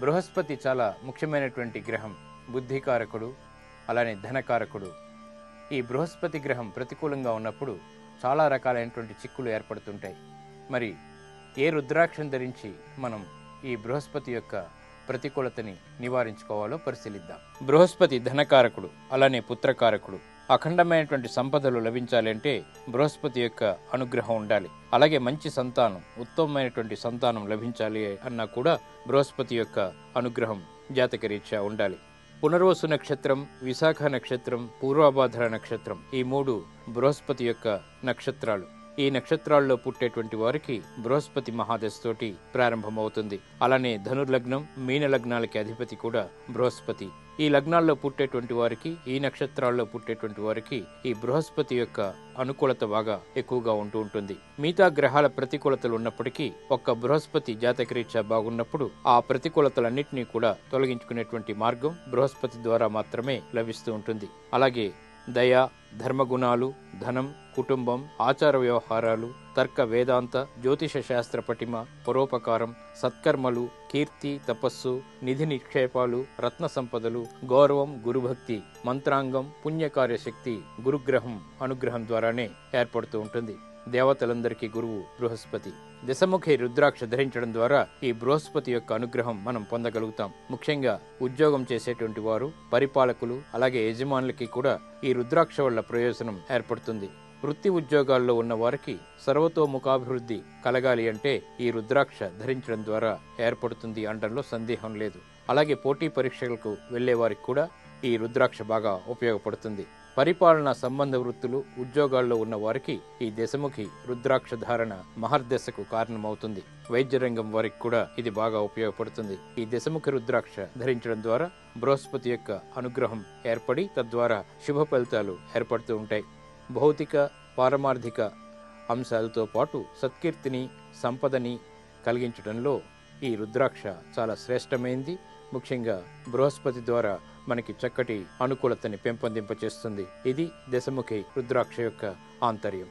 బృహస్పతి చాలా ముఖ్యమైనటువంటి గ్రహం బుద్ధికారకుడు అలానే ధనకారకుడు. ఈ బృహస్పతి గ్రహం ప్రతికూలంగా ఉన్నప్పుడు చాలా రకాలైనటువంటి చిక్కులు ఏర్పడుతుంటాయి. మరి ఏ రుద్రాక్షం ధరించి మనం ఈ బృహస్పతి యొక్క ప్రతికూలతని నివారించుకోవాలో పరిశీలిద్దాం. బృహస్పతి ధనకారకుడు అలానే పుత్రకారకుడు. అఖండమైనటువంటి సంపదలు లభించాలంటే బృహస్పతి యొక్క అనుగ్రహం ఉండాలి. అలాగే మంచి సంతానం ఉత్తమమైనటువంటి సంతానం లభించాలి అన్నా కూడా బృహస్పతి యొక్క అనుగ్రహం జాతకరీత్యా ఉండాలి. పునర్వసు నక్షత్రం విశాఖ నక్షత్రం పూర్వాభాద్ర నక్షత్రం ఈ మూడు బృహస్పతి యొక్క నక్షత్రాలు. ఈ నక్షత్రాల్లో పుట్టేటువంటి వారికి బృహస్పతి మహాదశతోటి ప్రారంభమవుతుంది. అలానే ధనుర్లగ్నం మీన లగ్నాలకి అధిపతి కూడా బృహస్పతి. ఈ లగ్నాల్లో పుట్టేటువంటి వారికి ఈ నక్షత్రాల్లో పుట్టేటువంటి వారికి ఈ బృహస్పతి యొక్క అనుకూలత బాగా ఎక్కువగా ఉంటూ ఉంటుంది. మిగతా గ్రహాల ప్రతికూలతలు ఉన్నప్పటికీ ఒక్క బృహస్పతి జాతకరీత్యా బాగున్నప్పుడు ఆ ప్రతికూలతలన్నింటినీ కూడా తొలగించుకునేటువంటి మార్గం బృహస్పతి ద్వారా మాత్రమే లభిస్తూ ఉంటుంది. అలాగే దయ ధర్మగుణాలు ధనం కుటుంబం ఆచార వ్యవహారాలు తర్క వేదాంత జ్యోతిష శాస్త్ర పటిమ పరోపకారం సత్కర్మలు కీర్తి తపస్సు నిధి నిక్షేపాలు రత్న సంపదలు గౌరవం గురుభక్తి మంత్రాంగం పుణ్యకార్యశక్తి గురుగ్రహం అనుగ్రహం ద్వారానే ఏర్పడుతూ ఉంటుంది. దేవతలందరికీ గురువు బృహస్పతి. దశముఖి రుద్రాక్ష ధరించడం ద్వారా ఈ బృహస్పతి యొక్క అనుగ్రహం మనం పొందగలుగుతాం. ముఖ్యంగా ఉద్యోగం చేసేటువంటి వారు పరిపాలకులు అలాగే యజమానులకి కూడా ఈ రుద్రాక్ష వల్ల ప్రయోజనం ఏర్పడుతుంది. వృత్తి ఉద్యోగాల్లో ఉన్న వారికి సర్వతోముఖాభివృద్ధి కలగాలి అంటే ఈ రుద్రాక్ష ధరించడం ద్వారా ఏర్పడుతుంది అనడంలో సందేహం లేదు. అలాగే పోటీ పరీక్షలకు వెళ్ళే వారికి కూడా ఈ రుద్రాక్ష బాగా ఉపయోగపడుతుంది. పరిపాలనా సంబంధ వృత్తులు ఉద్యోగాల్లో ఉన్న వారికి ఈ దశముఖి రుద్రాక్ష ధారణ మహర్దశకు కారణమవుతుంది. వైద్య రంగం వారికి కూడా ఇది బాగా ఉపయోగపడుతుంది. ఈ దశముఖి రుద్రాక్ష ధరించడం ద్వారా బృహస్పతి యొక్క అనుగ్రహం ఏర్పడి తద్వారా శుభ ఫలితాలు ఏర్పడుతూ ఉంటాయి. భౌతిక పారమార్థిక అంశాలతో పాటు సత్కీర్తిని సంపదని కలిగించడంలో ఈ రుద్రాక్ష చాలా శ్రేష్టమైంది. ముఖ్యంగా బృహస్పతి ద్వారా మనకి చక్కటి అనుకూలతని పెంపొందింపచేస్తుంది. ఇది దశముఖి రుద్రాక్ష యొక్క ఆంతర్యం.